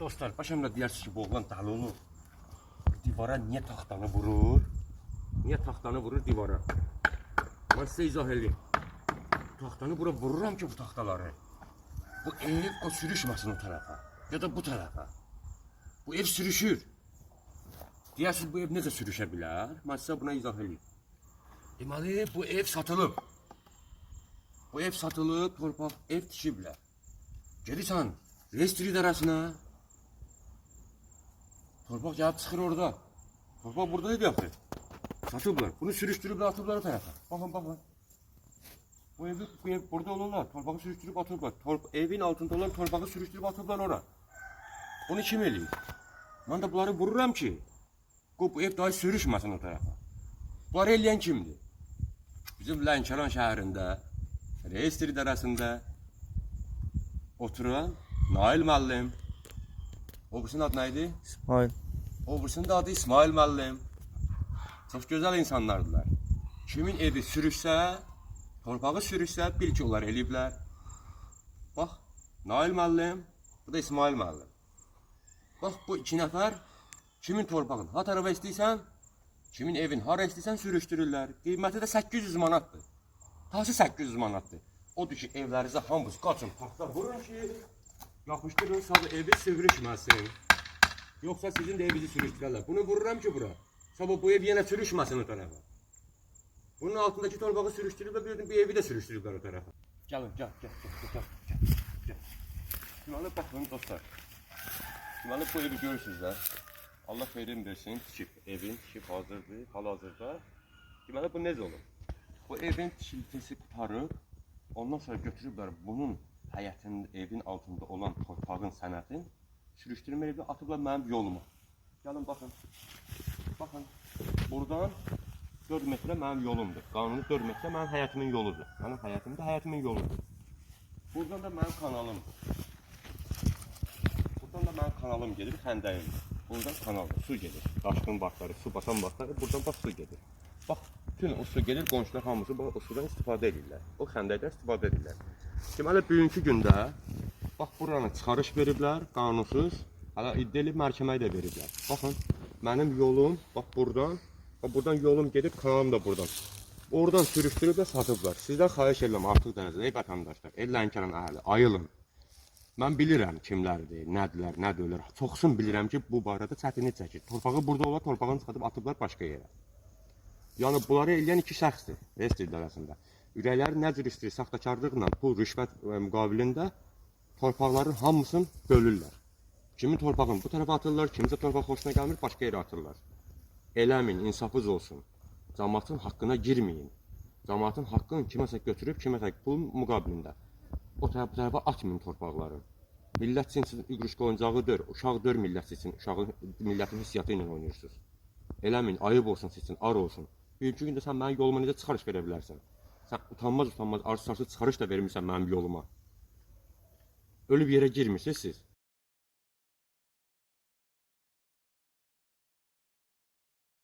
Dostlar, başımda deyirsiniz ki bu oğlan olur. Divara niye taxtanı vurur? Niye taxtanı vurur divara? Ben size izah edeyim. Taxtanı bura vururam ki bu taxtaları. Bu ev o sürüşməsin o tarafa. Ya da bu tarafa. Bu ev sürüşür. Deyirsiniz bu ev necə sürüşə bilər? Mən buna izah edeyim. Deməli bu ev satılıb. Bu ev satılıb, torpaq ev tikiblər. Gedirsən, restri idarəsinə. Torpaq gəlib çıxır orada. Torpaq buradaydı yaxı. Satıblar. Bunu sürüşdürüblər, atıblar o tarafa. Baxın, baxın. Bu evi, bu ev burada olurlar. Torpağı sürüşdürüb atıblar. Torp evin altında olan torpağı sürüşdürüb atıblar ora. Bunu kim eləyir? Mən də bunları vururam ki, bu, ev daha sürüşməsin o tarafa. Bunları eləyən kimdir? Bizim Lənkəran şəhərində, Reestr idarəsində oturan Nail müəllim. O birisinin adı nə idi? İsmail. O birisinin adı İsmail müəllim. Çox gözəl insanlardılar. Kimin evi sürüşsə, torpağı sürüşsə, bil ki, onlar eləyiblər. Bax, Nail müəllim, bu da İsmail müəllim. Bax, bu iki nəfər kimin torpağını ha tarafa istəyirsən, kimin evin hara istəyirsən sürüşdürürlər. Qiyməti də 800 manatdır. Tası 800 manatdır. Odur ki, evlərinizə hamınız qaçın, taxta vurun ki, yapışdırın, sabah evi sürüşməsin. Yoksa sizin de evinizi sürüştürürler. Bunu vururam ki bura. Sabah bu ev yine sürüşmesin o tarafa. Bunun altındaki torbağı sürüştürüp bir, bir evi de sürüştürürler o tarafa. Gelin gel gel gel gel gel. gel. Deməli baxın dostlar. Deməli bu evi görürsünüzlər. Allah xeyrin versin, tikib evin tikib hazırdır, hal-hazırda. Deməli bu necə olur? Bu evin tikintisi qutarıb, ondan sonra götürüblər bunun həyətinin, evin altında olan torpağın sənədin sürüşdürmə evi atıblar mənim yoluma. Gəlin baxın. Baxın. Buradan 4 metrə mənim yolumdur. Qanuni 4 metrə mənim həyətimin yoludur. Mənim həyətim də həyətimin yoludur. Buradan da mənim kanalımdır. Buradan da mənim kanalım gedir, xəndəyim. Buradan kanaldır, su gedir. Daşqın vaxtları, su basan vaxtları buradan bax su gedir. Bax, bütün o su gedir, qonşular hamısı bax, o sudan istifadə edirlər. O xəndəkdən istifadə edirlər. Deməli, bugünkü gündə bax buranı çıxarış veriblər, qanunsuz. Hələ iddialı məhkəməyə də veriblər. Baxın, mənim yolum bax buradan, bax buradan yolum gedib, kanalım da buradan. Oradan sürüşdürüb də satıblar. Sizdən xahiş edirəm artıq dənizdə, ey vətəndaşlar, el Lənkəran əhali, ayılın. Mən bilirəm kimlərdir, nədirlər, nə deyirlər. Çoxsun bilirəm ki, bu barədə çətinlik çəkir. Torpağı burada olar, torpağını çıxarıb atıblar başqa yerə. Yəni bunları eləyən iki şəxsdir Rest idarəsində. Ürəkləri nə cür istəyir saxtakarlıqla bu rüşvət ə, müqabilində torpaqların hamısını bölürlər. Kimin torpağını bu tərəfə atırlar, kiminsə torpaq xoşuna gəlmir, başqa yerə atırlar. Eləmin, insafınız olsun. Cəmaatın haqqına girməyin. Cəmaatın haqqını kiməsə götürüb, kiməsə pul müqabilində. O tərəf bu tərəfə atmayın torpaqları. Millət üçün iqruşka oyuncağıdır, uşaqdır millət üçün, uşağın millətin hissiyatı ilə oynayırsınız. Eləmin, ayıb olsun sizin, ar olsun. Bugünkü gündə sən mənim yoluma necə çıxarış verə bilərsən? Sən utanmaz utanmaz arsız arsız çıxarış da vermirsən mənim yoluma. Ölüb yerə girmirsiniz siz.